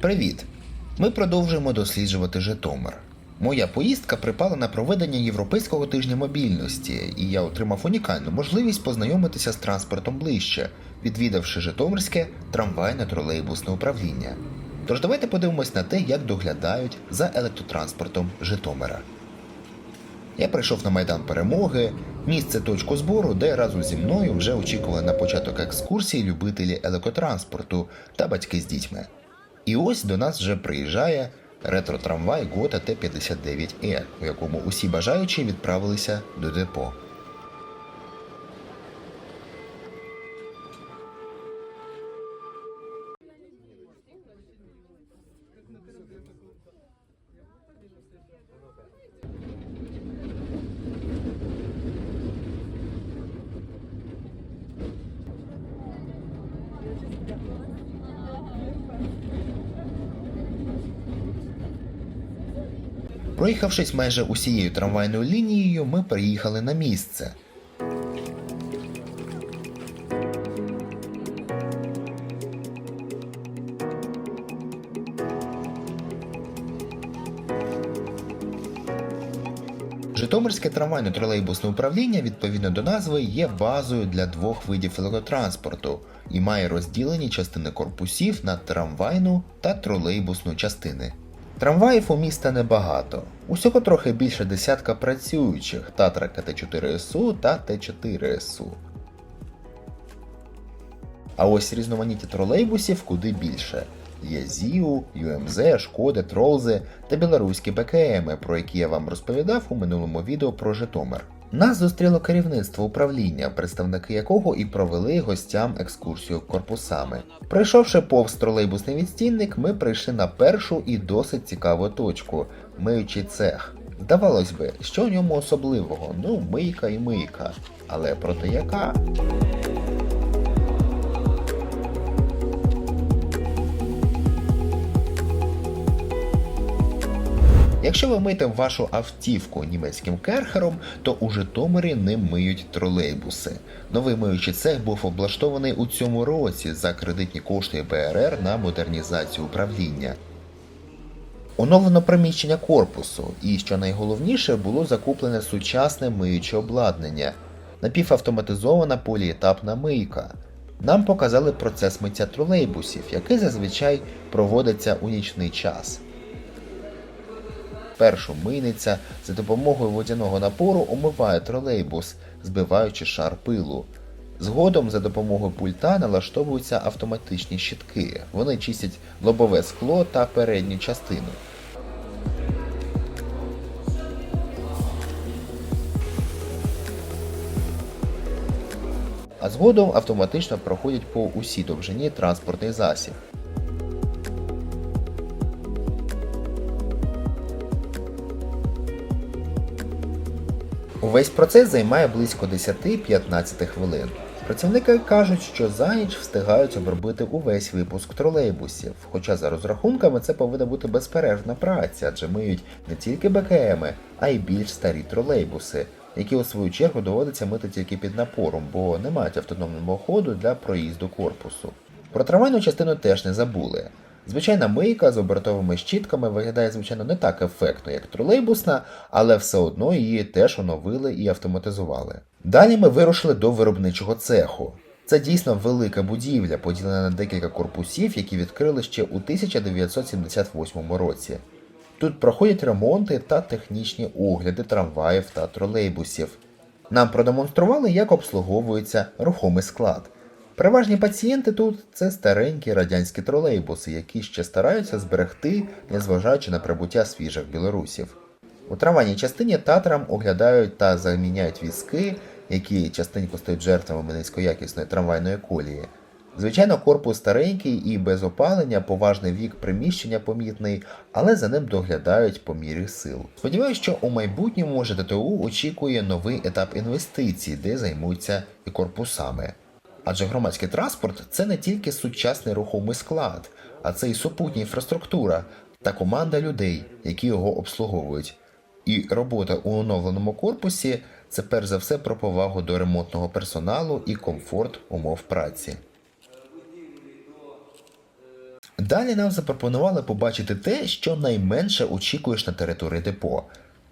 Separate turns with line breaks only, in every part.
Привіт! Ми продовжуємо досліджувати Житомир. Моя поїздка припала на проведення Європейського тижня мобільності, і я отримав унікальну можливість познайомитися з транспортом ближче, відвідавши Житомирське трамвайне тролейбусне управління. Тож давайте подивимось на те, як доглядають за електротранспортом Житомира. Я прийшов на Майдан Перемоги, місце точку збору, де разом зі мною вже очікували на початок екскурсії любителі електротранспорту та батьки з дітьми. І ось до нас вже приїжджає ретро-трамвай Гота Т-59Е, у якому усі бажаючі відправилися до депо. Проїхавшись майже усією трамвайною лінією, ми приїхали на місце. Житомирське трамвайне тролейбусне управління відповідно до назви є базою для двох видів електротранспорту і має розділені частини корпусів на трамвайну та тролейбусну частини. Трамваїв у міста небагато, усього трохи більше десятка працюючих Татра КТ4СУ та Т4СУ. А ось різноманіття тролейбусів куди більше. Є ЗІУ, ЮМЗ, Шкоди, Тролзи та білоруські БКМ, про які я вам розповідав у минулому відео про Житомир. Нас зустріло керівництво управління, представники якого і провели гостям екскурсію корпусами. Пройшовши повз тролейбусний відстійник, ми прийшли на першу і досить цікаву точку миючий цех. Здавалось би, що в ньому особливого? Ну, мийка і мийка. Але проти яка? Якщо ви миєте вашу автівку німецьким керхером, то у Житомирі ним миють тролейбуси. Новий миючий цех був облаштований у цьому році за кредитні кошти БРР на модернізацію управління. Оновлено приміщення корпусу, і що найголовніше, було закуплене сучасне миюче обладнання, напівавтоматизована поліетапна мийка. Нам показали процес миття тролейбусів, який зазвичай проводиться у нічний час. Першу мийниця за допомогою водяного напору омиває тролейбус, збиваючи шар пилу. Згодом за допомогою пульта налаштовуються автоматичні щітки. Вони чистять лобове скло та передню частину. А згодом автоматично проходять по усій довжині транспортний засіб. Увесь процес займає близько 10-15 хвилин. Працівники кажуть, що за ніч встигають обробити увесь випуск тролейбусів, хоча за розрахунками це повинна бути безперервна праця, адже миють не тільки БКМи, а й більш старі тролейбуси, які у свою чергу доводиться мити тільки під напором, бо не мають автономного ходу для проїзду корпусу. Про трамвайну частину теж не забули. Звичайна мийка з обертовими щітками виглядає, звичайно, не так ефектно, як тролейбусна, але все одно її теж оновили і автоматизували. Далі ми вирушили до виробничого цеху. Це дійсно велика будівля, поділена на декілька корпусів, які відкрили ще у 1978 році. Тут проходять ремонти та технічні огляди трамваїв та тролейбусів. Нам продемонстрували, як обслуговується рухомий склад. Переважні пацієнти тут це старенькі радянські тролейбуси, які ще стараються зберегти, незважаючи на прибуття свіжих білорусів. У трамвайній частині татрам оглядають та заміняють візки, які частенько стають жертвами низькоякісної трамвайної колії. Звичайно, корпус старенький і без опалення, поважний вік приміщення помітний, але за ним доглядають по мірі сил. Сподіваюсь, що у майбутньому ЖДТУ очікує новий етап інвестицій, де займуться і корпусами. Адже громадський транспорт це не тільки сучасний рухомий склад, а це і супутня інфраструктура та команда людей, які його обслуговують. І робота у оновленому корпусі це перш за все про повагу до ремонтного персоналу і комфорт умов праці. Далі нам запропонували побачити те, що найменше очікуєш на території депо.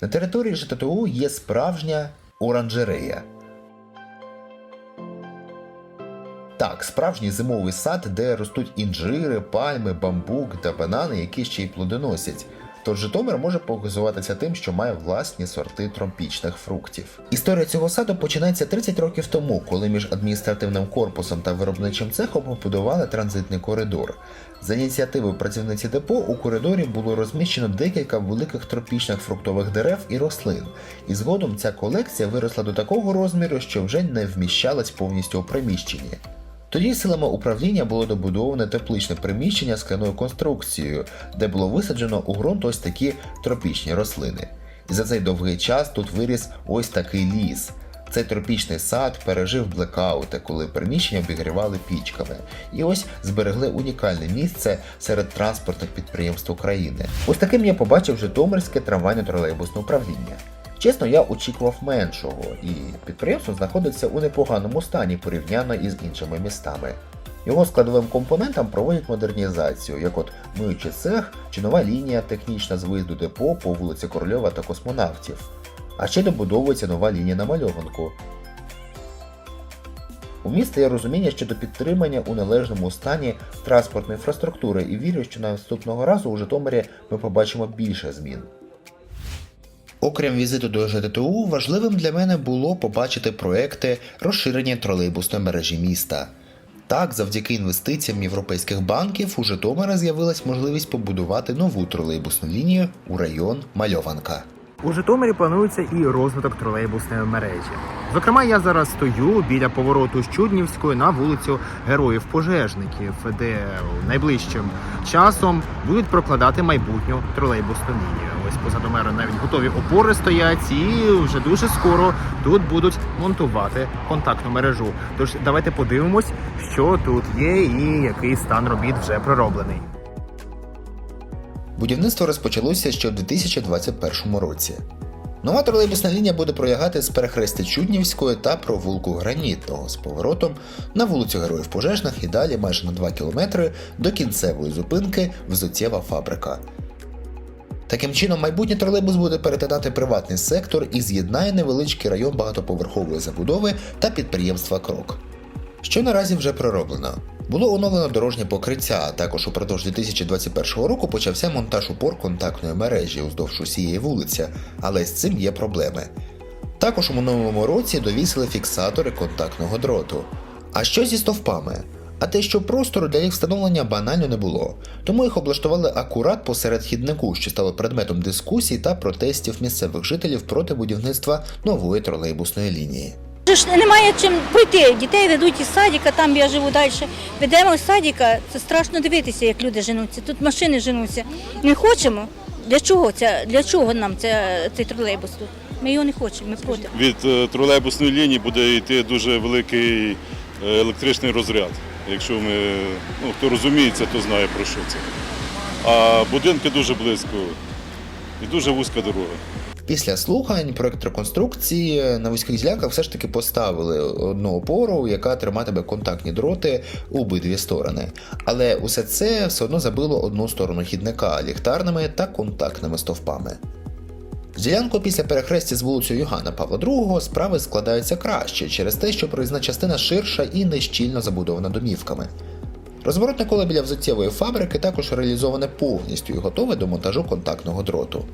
На території ЖТТУ є справжня оранжерея. Так, справжній зимовий сад, де ростуть інжири, пальми, бамбук та банани, які ще й плодоносять. Тож Житомир може похизуватися тим, що має власні сорти тропічних фруктів. Історія цього саду починається 30 років тому, коли між адміністративним корпусом та виробничим цехом побудували транзитний коридор. За ініціативою працівниці депо у коридорі було розміщено декілька великих тропічних фруктових дерев і рослин, і згодом ця колекція виросла до такого розміру, що вже не вміщалась повністю у приміщенні. Тоді силами управління було добудоване тепличне приміщення скляною конструкцією, де було висаджено у ґрунт ось такі тропічні рослини. І за цей довгий час тут виріс ось такий ліс. Цей тропічний сад пережив блекаути, коли приміщення обігрівали пічками, і ось зберегли унікальне місце серед транспортних підприємств України. Ось таким я побачив Житомирське трамвайно-тролейбусне управління. Чесно, я очікував меншого, і підприємство знаходиться у непоганому стані порівняно із іншими містами. Його складовим компонентам проводять модернізацію, як от миючий цех чи нова лінія технічна з виїзду депо по вулиці Корольова та космонавтів. А ще добудовується нова лінія намальованку. У міста є розуміння щодо підтримання у належному стані транспортної інфраструктури і вірю, що наступного разу у Житомирі ми побачимо більше змін. Окрім візиту до ЖТТУ, важливим для мене було побачити проекти розширення тролейбусної мережі міста. Так, завдяки інвестиціям європейських банків у Житомира з'явилась можливість побудувати нову тролейбусну лінію у район Мальованка.
У Житомирі планується і розвиток тролейбусної мережі. Зокрема, я зараз стою біля повороту з Чуднівської на вулицю Героїв-Пожежників, де найближчим часом будуть прокладати майбутню тролейбусну лінію. Ось позаду мене навіть готові опори стоять, і вже дуже скоро тут будуть монтувати контактну мережу. Тож давайте подивимось, що тут є і який стан робіт вже пророблений.
Будівництво розпочалося ще у 2021 році. Нова тролейбусна лінія буде пролягати з перехрестя Чуднівської та провулку Гранітного з поворотом на вулицю Героїв Пожежних і далі майже на 2 кілометри до кінцевої зупинки Взуттєва фабрика. Таким чином, майбутній тролейбус буде перетинати приватний сектор і з'єднає невеличкий район багатоповерхової забудови та підприємства Крок. Що наразі вже пророблено. Було оновлено дорожнє покриття, а також упродовж 2021 року почався монтаж упор контактної мережі уздовж усієї вулиці, але з цим є проблеми. Також у минулому році довісили фіксатори контактного дроту. А що зі стовпами? А те, що простору для їх встановлення банально не було, тому їх облаштували акурат посеред хіднику, що стало предметом дискусій та протестів місцевих жителів проти будівництва нової тролейбусної лінії.
Немає чим пройти. Дітей ведуть із садика, там я живу далі. Ведемо з садика, це страшно дивитися, як люди женуться. Тут машини женуться. Не хочемо. Для чого це? Для чого нам це, цей тролейбус тут? Ми його не хочемо, ми проти.
Від е, тролейбусної лінії буде йти дуже великий е, електричний розряд. Якщо ми, ну, хто розуміється, то знає про що це. А будинки дуже близько і дуже вузька дорога.
Після слухань проект реконструкції на вузьких ділянках все ж таки поставили одну опору, яка триматиме контактні дроти у обидві сторони. Але усе це все одно забило одну сторону хідника ліхтарними та контактними стовпами. З ділянкою після перехрестя з вулицею Йоганна Павла II справи складаються краще через те, що проїзна частина ширша і нещільно забудована домівками. Розворотне коло біля взуттєвої фабрики також реалізоване повністю і готове до монтажу контактного дроту.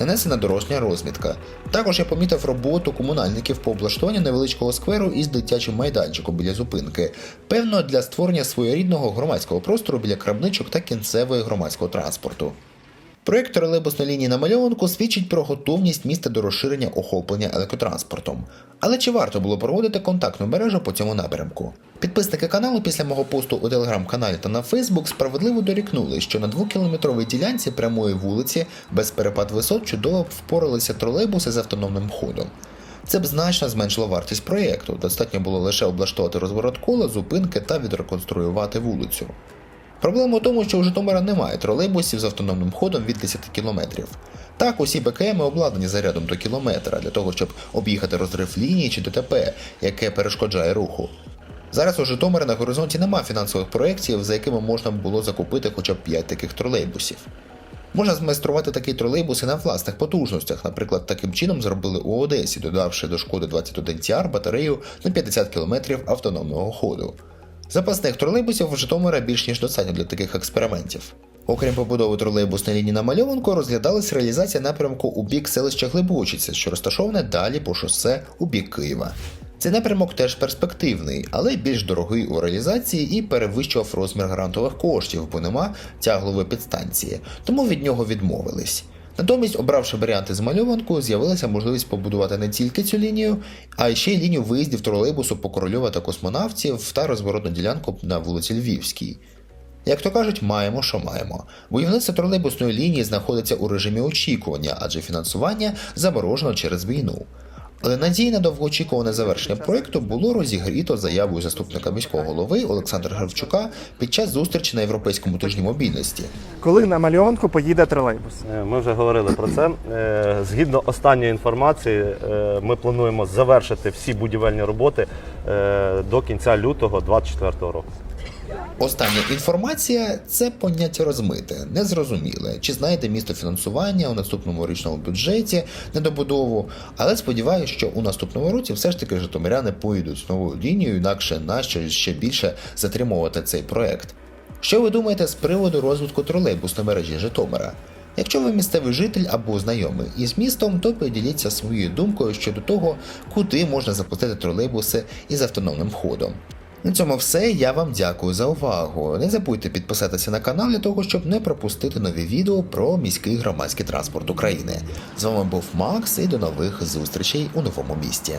Нанесена дорожня розмітка. Також я помітив роботу комунальників по облаштуванню невеличкого скверу із дитячим майданчиком біля зупинки, певно, для створення своєрідного громадського простору біля крамничок та кінцевої громадського транспорту. Проєкт тролейбусної лінії на мальованку свідчить про готовність міста до розширення охоплення електротранспортом. Але чи варто було проводити контактну мережу по цьому напрямку? Підписники каналу після мого посту у телеграм-каналі та на Фейсбук справедливо дорікнули, що на двокілометровій ділянці прямої вулиці без перепад висот чудово впоралися тролейбуси з автономним ходом. Це б значно зменшило вартість проєкту. Достатньо було лише облаштувати розворот кола, зупинки та відреконструювати вулицю. Проблема у тому, що у Житомира немає тролейбусів з автономним ходом від 10 км. Так, усі БКМ обладнані зарядом до кілометра для того, щоб об'їхати розрив лінії чи ДТП, яке перешкоджає руху. Зараз у Житомирі на горизонті нема фінансових проєктів, за якими можна було закупити хоча б 5 таких тролейбусів. Можна змайструвати такий тролейбус і на власних потужностях. Наприклад, таким чином зробили у Одесі, додавши до шкоди 21 TR батарею на 50 км автономного ходу. Запасних тролейбусів у Житомира більш ніж достатньо для таких експериментів. Окрім побудови тролейбусної лінії на Мальованку, розглядалась реалізація напрямку у бік селища Глибочиця, що розташоване далі по шосе у бік Києва. Цей напрямок теж перспективний, але більш дорогий у реалізації і перевищував розмір грантових коштів, бо нема тяглової підстанції, тому від нього відмовились. Натомість, обравши варіанти з мальованку, з'явилася можливість побудувати не тільки цю лінію, а ще й лінію виїздів тролейбусу по Корольова та космонавтів та розворотну ділянку на вулиці Львівській. Як то кажуть, маємо, що маємо. Будівництво тролейбусної лінії знаходиться у режимі очікування, адже фінансування заморожено через війну. Але надії на довгоочікуване завершення проєкту було розігріто заявою заступника міського голови Олександра Гривчука під час зустрічі на європейському тижні мобільності.
Коли на мальованку поїде тролейбус?
Е, Ми вже говорили про це. Е, Згідно останньої інформації, е, ми плануємо завершити всі будівельні роботи до кінця лютого 2024 року.
Остання інформація це поняття розмите, незрозуміле. Чи знайде місто фінансування у наступному річному бюджеті недобудову, але сподіваюся, що у наступному році все ж таки житомиряни поїдуть новою лінією, інакше нащо ще більше затримувати цей проект. Що ви думаєте з приводу розвитку тролейбусної мережі Житомира? Якщо ви місцевий житель або знайомий із містом, то поділіться своєю думкою щодо того, куди можна запустити тролейбуси із автономним ходом. На цьому все. Я вам дякую за увагу. Не забудьте підписатися на канал для того, щоб не пропустити нові відео про міський громадський транспорт України. З вами був Макс і до нових зустрічей у новому місті.